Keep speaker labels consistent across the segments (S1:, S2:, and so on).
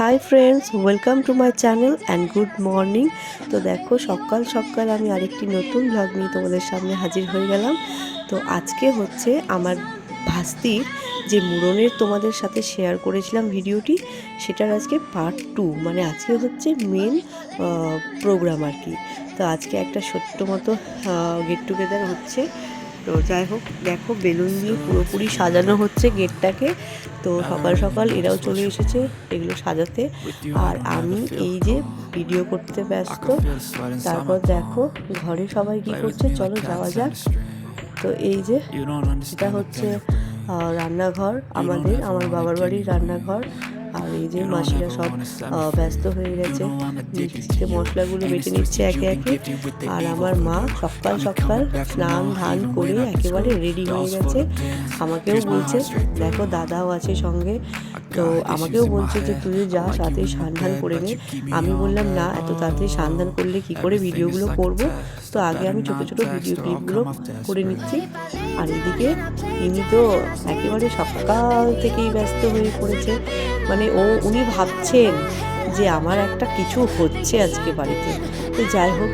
S1: Hi friends, welcome to my channel and good morning. তো দেখো, সকাল সকাল আমি আরেকটি নতুন ব্লগ নিয়ে তোমাদের সামনে হাজির হয়ে গেলাম। তো আজকে হচ্ছে আমার ভাস্তির যে মুরনের তোমাদের সাথে শেয়ার করেছিলাম ভিডিওটি, সেটার আজকে পার্ট টু মানে আজকে হচ্ছে মেন প্রোগ্রাম আর কি। তো আজকে একটা ছোট্ট মতো গেট টুগেদার হচ্ছে। তো যাই হোক, দেখো বেলুন দিয়ে পুরোপুরি সাজানো হচ্ছে গেটটাকে। তো সকাল সকাল এরাও চলে এসেছে এগুলো সাজাতে। আর আমি এই যে ভিডিও করতে ব্যস্ত, তারপর দেখো ঘরে সবাই কি করছে? চলো যাওয়া যাক। তো এই যে এটা হচ্ছে রান্নাঘর, আমাদের, আমার বাবার বাড়ির রান্নাঘর। আর এই যে মাসিরা সব ব্যস্ত হয়ে গেছে মিক্সিতে মশলাগুলো বেটে নিচ্ছে একে একে আর আমার মা সকাল সকাল স্নান ধান করে একেবারে রেডি হয়ে গেছে। আমাকেও বলছে দেখো দাদাও আছে সঙ্গে। তো আমাকেও বলছে যে তুই যা তাড়াতাড়ি স্নান ধান করে নে। আমি বললাম না এত তাড়াতাড়ি স্নান ধান করলে কি করে ভিডিওগুলো করব? তো আগে আমি ছোটো ছোটো ভিডিও ক্লিপগুলো করে নিচ্ছি। আর এদিকে ইনি তো একেবারে সকাল থেকেই ব্যস্ত হয়ে পড়েছে। মানে ও উনি ভাবছেন যে আমার একটা কিছু হচ্ছে আজকে বাড়িতে। তো যাই হোক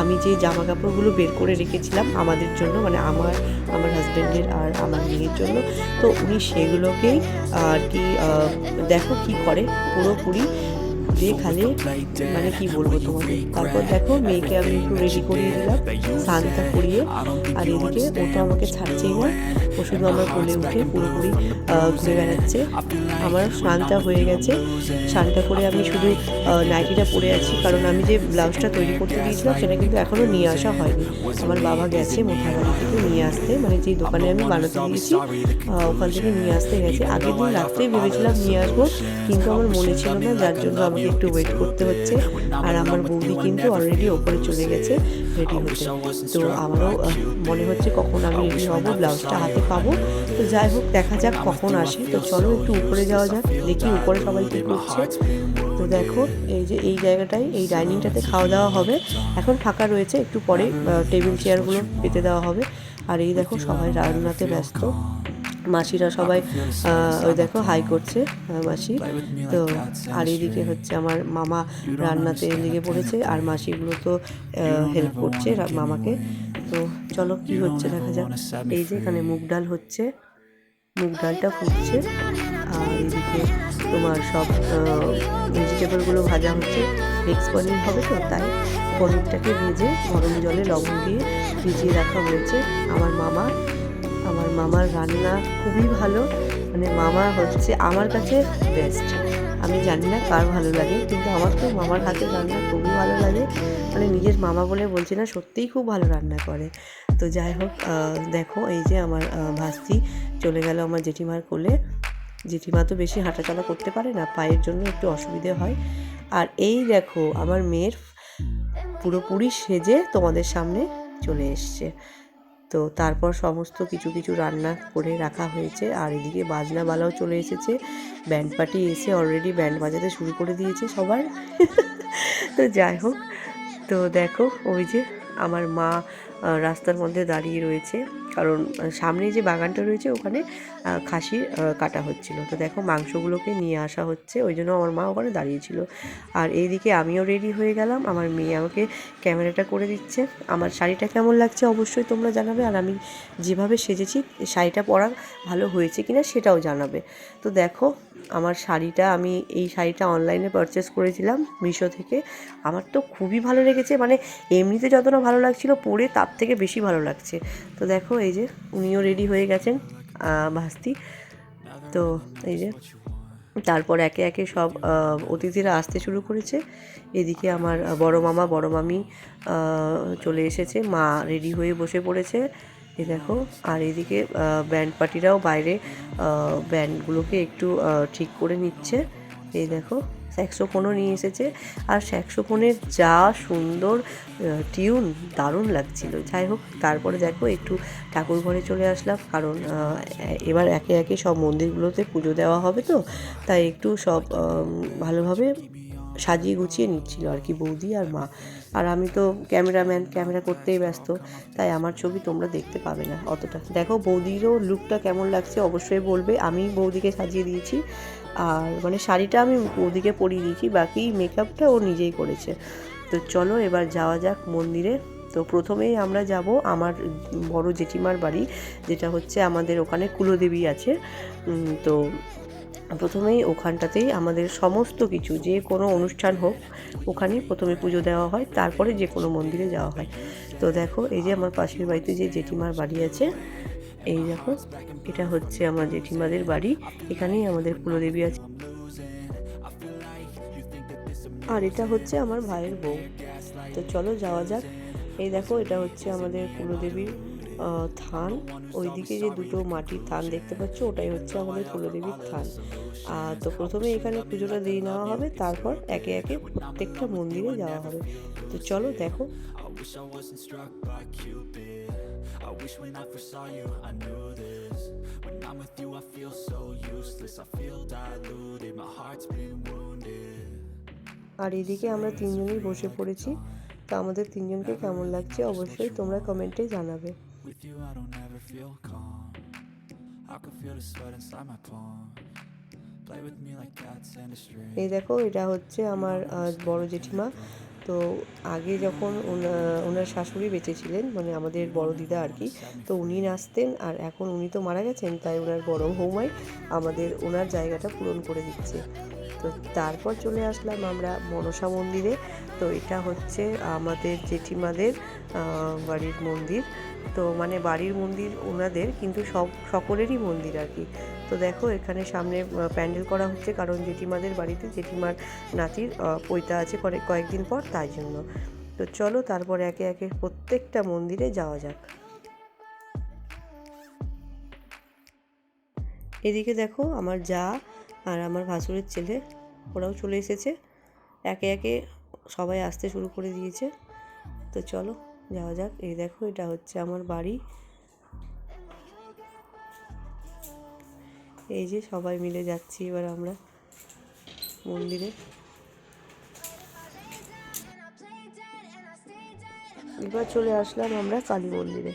S1: আমি যে জামা কাপড়গুলো বের করে রেখেছিলাম আমাদের জন্য মানে আমার আমার হাজব্যান্ডের আর আমার মেয়ের জন্য তো উনি সেগুলোকেই আর কি দেখো কি করে পুরোপুরি দেখালে মানে কি বলব তোমাদের তারপর দেখো, মেয়েকে আমি একটু রেডি করিয়ে দিলাম, স্নানটা করিয়ে, আর এদিকে ও তো আমাকে ছাড়ছেই না ও শুধু আমার কোলে উঠে পুরোপুরি ঘুরে বেড়াচ্ছে। আমার স্নানটা হয়ে গেছে। স্নানটা করে আমি শুধু নাইটিটা পরে আছি, কারণ আমি যে ব্লাউজটা তৈরি করতে দিয়েছিলাম, সেটা কিন্তু এখনও নিয়ে আসা হয়নি। আমার বাবা গেছে মোথাবাড়ি থেকে নিয়ে আসতে মানে যেই দোকানে আমি বানাতে দিয়েছি ওখান থেকে নিয়ে আসতে গেছে। আগের দিন রাত্রেই ভেবেছিলাম নিয়ে আসব কিন্তু আমার মনে ছিল না যার জন্য আমাকে একটু ওয়েট করতে হচ্ছে। আর আমার বৌদি কিন্তু অলরেডি ওপরে চলে গেছে রেডি হতে। তো আমারও মনে হচ্ছে কখন আমি রেডি হব ব্লাউজটা হাতে পাবো। তো যাই হোক দেখা যাক কখন আসে। তো চলো একটু উপরে যাওয়া যাক দেখি উপরে সবাই কী করছে। তো দেখো এই যে এই জায়গাটায় এই ডাইনিংটাতে খাওয়া দাওয়া হবে। এখন ফাঁকা রয়েছে একটু পরে টেবিল চেয়ারগুলো পেতে দেওয়া হবে। আর এই দেখো সবাই রান্নাতে ব্যস্ত। মাসিরা সবাই ওই দেখো হাই করছে মাসি। তো আর এইদিকে হচ্ছে আমার মামা রান্নাতে লেগে পড়েছে আর মাসিগুলো তো হেল্প করছে মামাকে। তো চলো কি হচ্ছে দেখা যাক। এই যে এখানে মুগ ডাল হচ্ছে মুগ ডালটা ফুটছে আর এদিকে তোমার সব ভেজিটেবলগুলো ভাজা হচ্ছে। মিক্স পনির হবে তো তাই পনিরটাকে ভেজে গরম জলে লবণ দিয়ে ভিজিয়ে রাখা হয়েছে। আমার মামা আমার মামার রান্না খুবই ভালো মানে মামা হচ্ছে আমার কাছে বেস্ট আমি জানি না কার ভালো লাগে, কিন্তু আমার তো মামার হাতের রান্না খুবই ভালো লাগে। মানে নিজের মামা বলে বলছি না, সত্যিই খুব ভালো রান্না করে। তো যাই হোক দেখো এই যে আমার ভাস্তি চলে গেল আমার জেঠিমার কোলে। জেঠিমা তো বেশি হাঁটাচলা করতে পারে না, পায়ের জন্য একটু অসুবিধে হয়। আর এই দেখো, আমার মেয়ের পুরোপুরি সেজে তোমাদের সামনে চলে এসছে। তো তারপর সমস্ত কিছু কিছু রান্না করে রাখা হয়েছে। আর এদিকে বাজনা বালাও চলে এসেছে। ব্যান্ড পার্টি এসে অলরেডি ব্যান্ড বাজাতে শুরু করে দিয়েছে সবার। তো যাই হোক, তো দেখো ওই যে আমার মা রাস্তার মধ্যে দাঁড়িয়ে রয়েছে। কারণ সামনে যে বাগানটা রয়েছে, ওখানে খাসি কাটা হচ্ছিল। তো দেখো, মাংসগুলোকে নিয়ে আসা হচ্ছে। ওই জন্য আমার মা ওখানে দাঁড়িয়েছিল। আর এইদিকে আমিও রেডি হয়ে গেলাম। আমার মেয়ে আমাকে ক্যামেরাটা করে দিচ্ছে। আমার শাড়িটা কেমন লাগছে অবশ্যই তোমরা জানাবে। আর আমি যেভাবে সেজেছি, শাড়িটা পরা ভালো হয়েছে কিনা সেটাও জানাবে। তো দেখো আমার শাড়িটা, আমি এই শাড়িটা অনলাইনে পারচেস করেছিলাম মিশো থেকে। আমার তো খুবই ভালো লেগেছে মানে এমনিতে যতটা ভালো লাগছিল, পরে তার থেকে বেশি ভালো লাগছে। তো দেখো, এই যে উনিও রেডি হয়ে গেছেন ভাস্তি। তো এই যে তারপর একে একে সব অতিথিরা আসতে শুরু করেছে। এদিকে আমার বড় মামা, বড় মামি চলে এসেছে। মা রেডি হয়ে বসে পড়েছে। এই দেখো, আর এদিকে ব্যান্ড পার্টিরাও বাইরে ব্যান্ডগুলোকে একটু ঠিক করে নিচ্ছে। এই দেখো স্যাক্সোফোনও নিয়ে এসেছে। আর স্যাক্সোফোনের যা সুন্দর টিউন দারুণ লাগছিল। যাই হোক, তারপরে দেখো, একটু ঠাকুর ঘরে চলে আসলাম। কারণ এবার একে একে সব মন্দিরগুলোতে পুজো দেওয়া হবে তো। তাই একটু সব ভালোভাবে সাজিয়ে গুছিয়ে নিচ্ছিল আর কি বৌদি আর মা। আর আমি তো ক্যামেরাম্যান, ক্যামেরা করতেই ব্যস্ত, তাই আমার ছবি তোমরা দেখতে পাবে না অতটা। দেখো বৌদিরও লুকটা কেমন লাগছে, অবশ্যই বলবে। আমি বৌদিকে সাজিয়ে দিয়েছি, আর মানে শাড়িটা আমি বৌদিকে পরিয়ে দিয়েছি, বাকি মেকআপটা ও নিজেই করেছে। তো চলো এবার যাওয়া যাক মন্দিরে। তো প্রথমেই আমরা যাব আমার বড় জেঠিমার বাড়ি, যেটা হচ্ছে আমাদের ওখানে কুলদেবী আছে। তো প্রথমেই ওখানটাতেই আমাদের সমস্ত কিছু, যে কোনো অনুষ্ঠান হোক ওখানেই প্রথমে পুজো দেওয়া হয়, তারপরে যে কোনো মন্দিরে যাওয়া হয়। তো দেখো, এই যে আমার পাশের বাড়িতে যে জেঠিমার বাড়ি আছে, এই দেখো, এটা হচ্ছে আমার জেঠিমাদের বাড়ি, এখানেই আমাদের কুলদেবী আছে। আর এটা হচ্ছে আমার ভাইয়ের বউ। তো চলো যাওয়া যাক। এই দেখো, এটা হচ্ছে আমাদের কুলদেবীর থান। ওইদিকে যে দুটো মাটির থান দেখতে পাচ্ছ, ওটাই হচ্ছে আমাদের কুলদেবীর থান। আর তো প্রথমে এখানে পুজোটা দিয়ে নেওয়া হবে, তারপর একে একে প্রত্যেকটা মন্দিরে যাওয়া হবে। তো চলো দেখো।
S2: I wish when I first saw you I knew this When I'm with you I feel so useless I feel diluted My heart's been wounded
S1: আর এদিকে আমরা তিনজনেই বসে পড়েছি। তো আমাদের তিনজনকে কেমন লাগছে অবশ্যই তোমরা কমেন্টে জানাবে।
S2: With you, I don't ever feel calm.
S1: এই দেখো, এটা হচ্ছে আমার বড় জেঠিমা। তো আগে যখন ওনা- ওনার শাশুড়ি বেঁচে ছিলেন মানে আমাদের বড় দিদা আর কি, তো উনি নাচতেন আর এখন উনি তো মারা গেছেন, তাই ওনার বড় বৌমাই আমাদের ওনার জায়গাটা পূরণ করে দিচ্ছে। তো তারপর চলে আসলাম আমরা মনসা মন্দিরে। তো এটা হচ্ছে আমাদের জেঠিমাদের বাড়ির মন্দির। তো মানে বাড়ির মন্দির ওনাদের, কিন্তু সব সকলেরই মন্দির আর কি। তো দেখো, এখানে সামনে প্যান্ডেল করা হচ্ছে কারণ জেঠিমাদের বাড়িতে জেঠিমার নাতির পৈতা আছে কয়েকদিন পর তাই জন্য। তো চলো তারপর একে একে প্রত্যেকটা মন্দিরে যাওয়া যাক। এদিকে দেখো আমার যা আর আমার ভাসুরের ছেলে, ওরাও চলে এসেছে। একে একে সবাই আসতে শুরু করে দিয়েছে। তো চলো। যাওয়া যাক। এই দেখো, এটা হচ্ছে আমার বাড়ি। এই যে সবাই মিলে যাচ্ছি এবার আমরা মন্দিরে। এবার চলে আসলাম আমরা কালী মন্দিরে।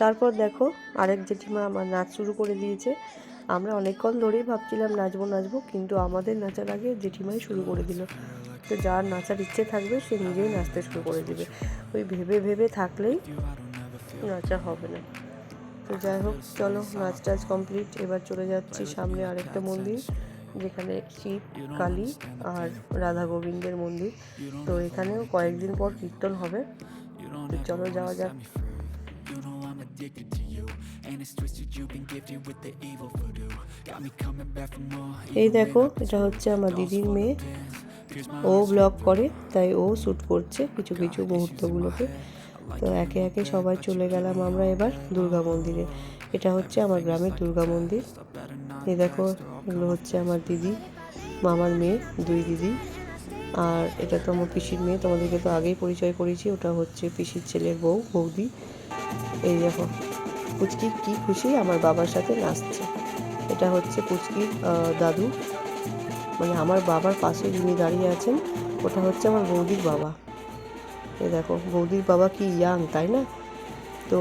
S1: তারপর দেখো আরেক জেঠিমা আমার নাচ শুরু করে দিয়েছে। আমরা অনেকক্ষণ ধরেই ভাবছিলাম নাচবো নাচবো, কিন্তু আমাদের নাচার আগে জেঠিমাই শুরু করে দিল। তো যার নাচার ইচ্ছে থাকবে, সে নিজেই নাচতে শুরু করে দিবে। ওই ভেবে ভেবে থাকলেই নাচা হবে না। তো যাই হোক, চলো নাচ টাচ কমপ্লিট এবার চলে যাচ্ছি সামনে আরেকটা মন্দির, যেখানে শিব, কালী আর রাধা গোবিন্দের মন্দির। তো এখানেও কয়েকদিন পর কীর্তন হবে। চলো যাওয়া যাক।
S2: Addicted to you. And it's twisted you've been gifted with the evil voodoo. Got me coming back for more
S1: এই দেখো এটা হচ্ছে আমার দিদির মেয়ে। ও ব্লগ করে তাই ও শ্যুট করছে কিছু কিছু মুহূর্তগুলোকে তো একে একে সবাই চলে গেলাম আমরা এবার দুর্গা মন্দিরে। এটা হচ্ছে আমার গ্রামের দুর্গা মন্দির। এই দেখো এগুলো হচ্ছে আমার দিদি মামার মেয়ে দুই দিদি। আর এটা তো আমার পিসির মেয়ে তোমাদেরকে তো আগেই পরিচয় করেছি ওটা হচ্ছে পিসির ছেলের বউ বৌদি। এই দেখো, পুচকি কি খুশি আমার বাবার সাথে নাচছে। এটা হচ্ছে পুচকির দাদু। মানে আমার বাবার পাশে যিনি দাঁড়িয়ে আছেন, ওটা হচ্ছে আমার বৌদির বাবা। এই দেখো, বৌদির বাবা কি ইয়াং তাই না? তো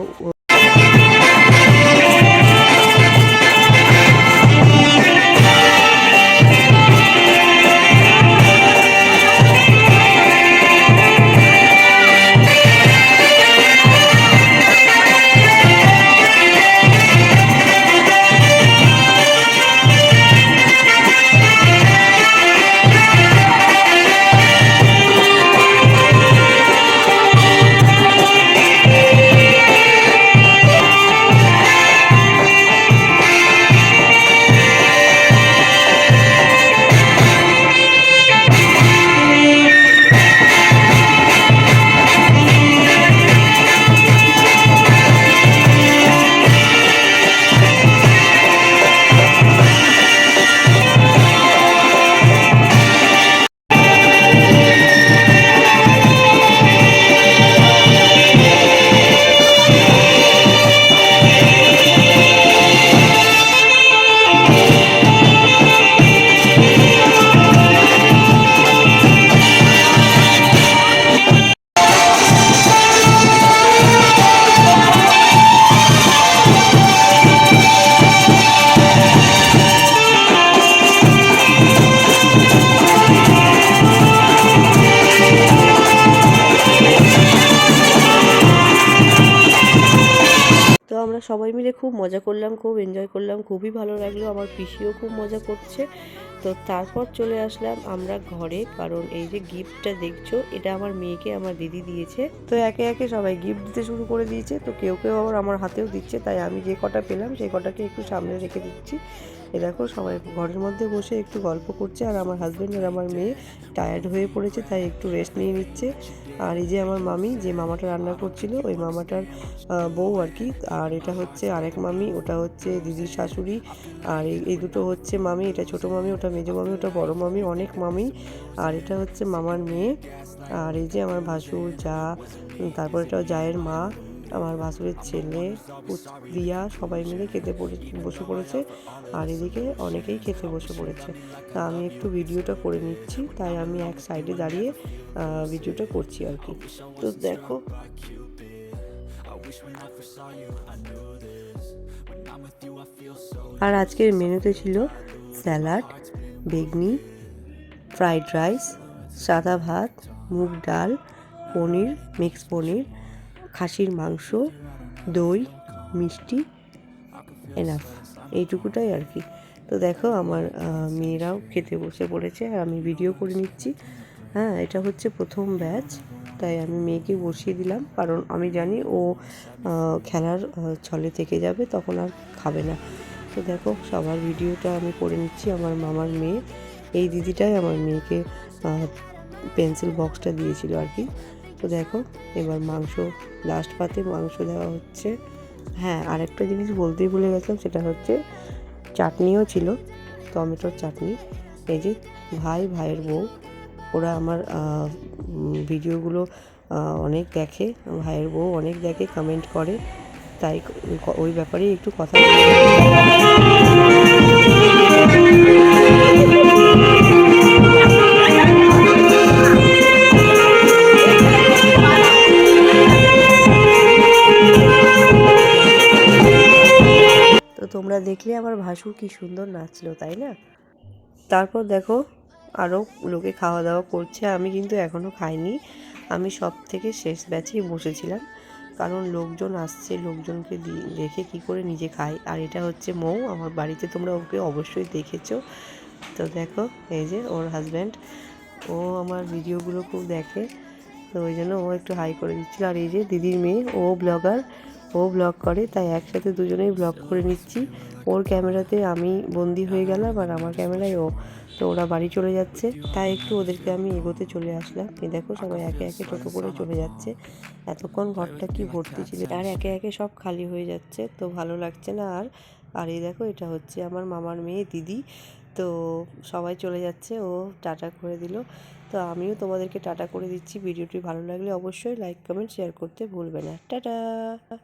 S1: সবাই মিলে খুব মজা করলাম, খুব এনজয় করলাম, খুবই ভালো লাগল। আমার পিসিও খুব মজা করছে। তো তারপর চলে আসলাম আমরা ঘরে, কারণ এই যে গিফটটা দেখছ, এটা আমার মেয়েকে আমার দিদি দিয়েছে। তো একে একে সবাই গিফট দিতে শুরু করে দিয়েছে, তো কেউ কেউ আবার আমার হাতেও দিচ্ছে, তাই আমি যে কটা পেলাম, সেই কটাকে একটু সামনে রেখে দিচ্ছি। এ দেখো, সবাই ঘরের মধ্যে বসে একটু গল্প করছে, আর আমার হাজব্যান্ড আর আমার মেয়ে টায়ার্ড হয়ে পড়েছে, তাই একটু রেস্ট নিয়ে নিচ্ছে। আর এই যে আমার মামি, যে মামাটা রান্না করছিল, ওই মামাটার বউ আর কি, আর এটা হচ্ছে আরেক মামি, ওটা হচ্ছে দিদির শাশুড়ি, আর এই- দুটো হচ্ছে মামি, এটা ছোট মামি, ওটা মেজো মামি, ওটা বড় মামি, অনেক মামি। আর এটা হচ্ছে মামার মেয়ে। আর এই যে আমার ভাসুর যা তারপর এটা জায়ের মা, আমার ভাসুরের ছেলে রিয়া সবাই মিলে খেতে পড়ে, বসে পড়েছে। আর এদিকে অনেকেই খেতে বসে পড়েছে। তা আমি একটু ভিডিওটা করে নিচ্ছি, তাই আমি এক সাইডে দাঁড়িয়ে ভিডিওটা করছি আর কি। তো দেখো। আর আজকের মেনুতে ছিল স্যালাড, বেগনি, ফ্রাইড রাইস, সাদা ভাত, মুগ ডাল, পনির, মিক্স পনির, খাসির মাংস, দই, মিষ্টি, এনাফ। এইটুকুটাই আর কি। তো দেখো আমার মেয়েরাও খেতে বসে পড়েছে, আর আমি ভিডিও করে নিচ্ছি। হ্যাঁ এটা হচ্ছে প্রথম ব্যাচ, তাই আমি মেয়েকে বসিয়ে দিলাম, কারণ আমি জানি ও খেলার ছলে থেকে যাবে, তখন আর খাবে না। তো দেখো, সবার ভিডিওটা আমি করে নিচ্ছি আমার মামার মেয়ে। এই দিদিটাই আমার মেয়েকে পেন্সিল বক্সটা দিয়েছিল আর কি। তো দেখো, এবার মাংস লাস্ট পাতে মাংস দেওয়া হচ্ছে। হ্যাঁ আরেকটা জিনিস বলতেই ভুলে গেছিলাম, সেটা হচ্ছে চাটনিও ছিল, টমেটোর চাটনি। এই যে ভাই, ভাইয়ের বউ, ওরা আমার ভিডিওগুলো অনেক দেখে, ভাইয়ের বউ অনেক দেখে কমেন্ট করে। তাই ওই ব্যাপারেই একটু কথা তো তোমরা দেখলে আমার ভাসুর কি সুন্দর নাচলো, তাই না? তারপর দেখো আরও লোকে খাওয়া দাওয়া করছে, আমি কিন্তু এখনও খাইনি। আমি সব থেকে শেষ ব্যাচেই বসেছিলাম। কারণ লোকজন আসছে, লোকজনকে দেখে কি করে নিজে খায় আর এটা হচ্ছে মৌ, আমার বাড়িতে তোমরা ওকে অবশ্যই দেখেছ। তো দেখো, এই যে ওর হাজব্যান্ড ও আমার ভিডিওগুলো খুব দেখে। তো ওই জন্য ও একটু হাই করে দিচ্ছিল। আর এই যে দিদির মেয়ে, ও ব্লগার ও ব্লগ করে, তাই একসাথে দুজনেই ব্লগ করে নিচ্ছি। ওর ক্যামেরাতে আমি বন্দি হয়ে গেলাম আর আমার ক্যামেরায় ও। তো ওরা বাড়ি চলে যাচ্ছে। তাই একটু ওদেরকে আমি এগোতে চলে আসলাম। এই দেখো সবাই একে একে টোটো করে চলে যাচ্ছে। এতক্ষণ ঘরটা কি ভর্তি ছিল। আর একে একে সব খালি হয়ে যাচ্ছে। তো ভালো লাগছে না আর। আর এই দেখো, এটা হচ্ছে আমার মামার মেয়ে, দিদি। তো সবাই চলে যাচ্ছে। ও টাটা করে দিল। তো আমিও তোমাদেরকে টাটা করে দিচ্ছি। ভিডিওটি ভালো লাগলে অবশ্যই লাইক, কমেন্ট, শেয়ার করতে ভুলবে না। টাটা!